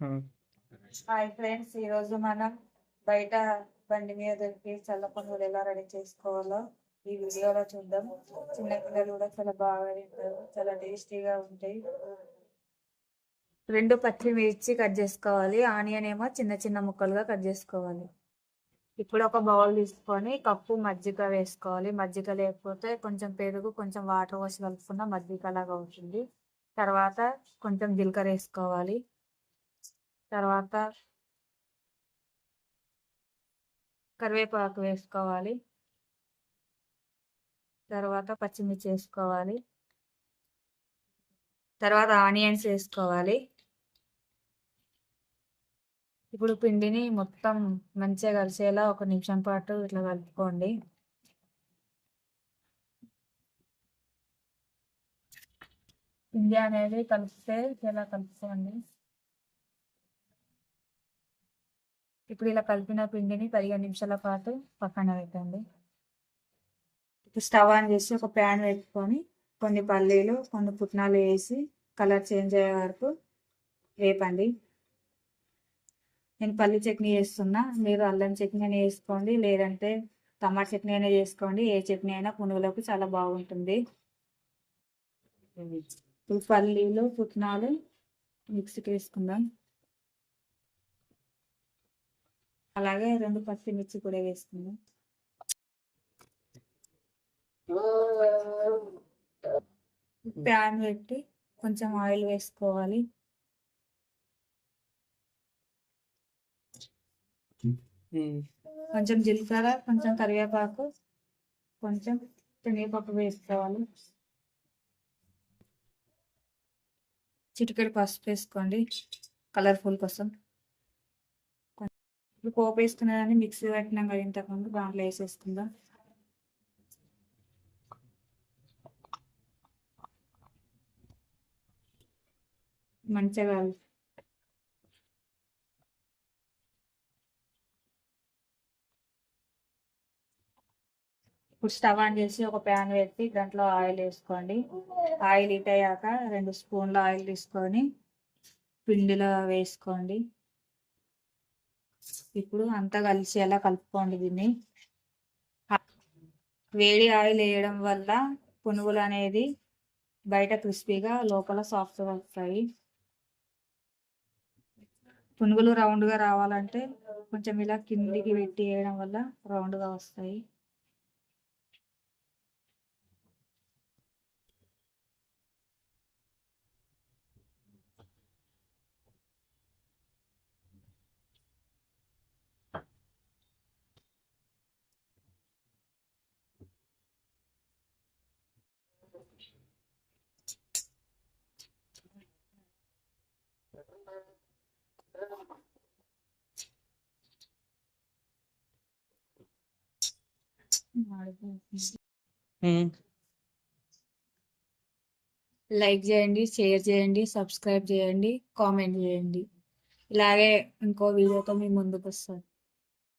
Hi friends ఈరోజు మనం బయట బండి మీద దొరికి చల్ల ఎలా రెడీ చేసుకోవాలో ఈ వీడియోలో చూద్దాం. చిన్న పిల్లలు కూడా చాలా బాగా తింటారు చాలా టేస్టీగా ఉంటాయి. రెండు పచ్చిమిర్చి కట్ చేసుకోవాలి ఆనియన్ ఏమో చిన్న చిన్న ముక్కలుగా కట్ చేసుకోవాలి. ఇప్పుడు ఒక బౌల్ తీసుకొని కప్పు మజ్జిగ వేసుకోవాలి. మజ్జిగ లేకపోతే కొంచెం పెరుగు కొంచెం వాటర్ పోసి కలుపుకున్న మజ్జిగ లాగా అవుతుంది తర్వాత కొంచెం జీలకర్ర వేసుకోవాలి. తర్వాత కరివేపాకు వేసుకోవాలి. తర్వాత పచ్చిమిర్చి వేసుకోవాలి. తర్వాత ఆనియన్స్ వేసుకోవాలి. ఇప్పుడు పిండిని మొత్తం మంచిగా కలిసేలా ఒక నిమిషం పాటు ఇట్లా కలుపుకోండి. పిండి అనేది కలిపితే ఇలా కలుపుకోండి. ఇప్పుడు ఇలా కలిపిన పిండిని పదిహేను నిమిషాల పాటు పక్కన పెట్టండి. ఇప్పుడు స్టవ్ ఆన్ చేసి ఒక ప్యాన్ పెట్టుకొని కొన్ని పల్లీలు కొన్ని పుట్నాలు వేసి కలర్ చేంజ్ అయ్యే వరకు వేపండి. నేను పల్లి చట్నీ చేస్తున్నా. మీరు అల్లం చట్నీ అయినా వేసుకోండి. లేదంటే టమాటా చట్నీ అయినా చేసుకోండి. ఏ చట్నీ అయినా పునుగులకు చాలా బాగుంటుంది. ఇప్పుడు పల్లీలు పుట్నాలు మిక్సీకి వేసుకుందాం. అలాగే రెండు పచ్చిమిర్చి కూడా వేసుకుందాం. ప్యాన్ పెట్టి కొంచెం ఆయిల్ వేసుకోవాలి. కొంచెం జీలకర్ర కొంచెం కరివేపాకు కొంచెం శనగపప్పు వేసుకోవాలి. చిటికెడు పసుపు వేసుకోండి కలర్ఫుల్ కోసం ఇప్పుడు పోపు వేసుకున్నదాన్ని మిక్సీ పెట్టినాం కదా ఇంతకుముందు దాంట్లో వేసేసుకుందాం. మంచిగా ఇప్పుడు స్టవ్ ఆన్ చేసి ఒక ప్యాన్ పెట్టి దాంట్లో ఆయిల్ వేసుకోండి. ఆయిల్ హీట్ అయ్యాక రెండు స్పూన్ల ఆయిల్ తీసుకొని పిండిలో వేసుకోండి. ఇప్పుడు అంతా కలిసి ఎలా కలుపుకోండి దీన్ని? వేడి ఆయిల్ వేయడం వల్ల పునుగులు అనేది బయట క్రిస్పీగా లోపల సాఫ్ట్గా వస్తాయి. పునుగులు రౌండ్గా రావాలంటే కొంచెం ఇలా కిందికి పెట్టి వేయడం వల్ల రౌండ్గా వస్తాయి. Hmm. లైక్ చేయండి షేర్ చేయండి సబ్స్క్రైబ్ చేయండి కామెంట్ చేయండి. ఇలాగే ఇంకో వీడియోతో మీ ముందుకు వస్తాను.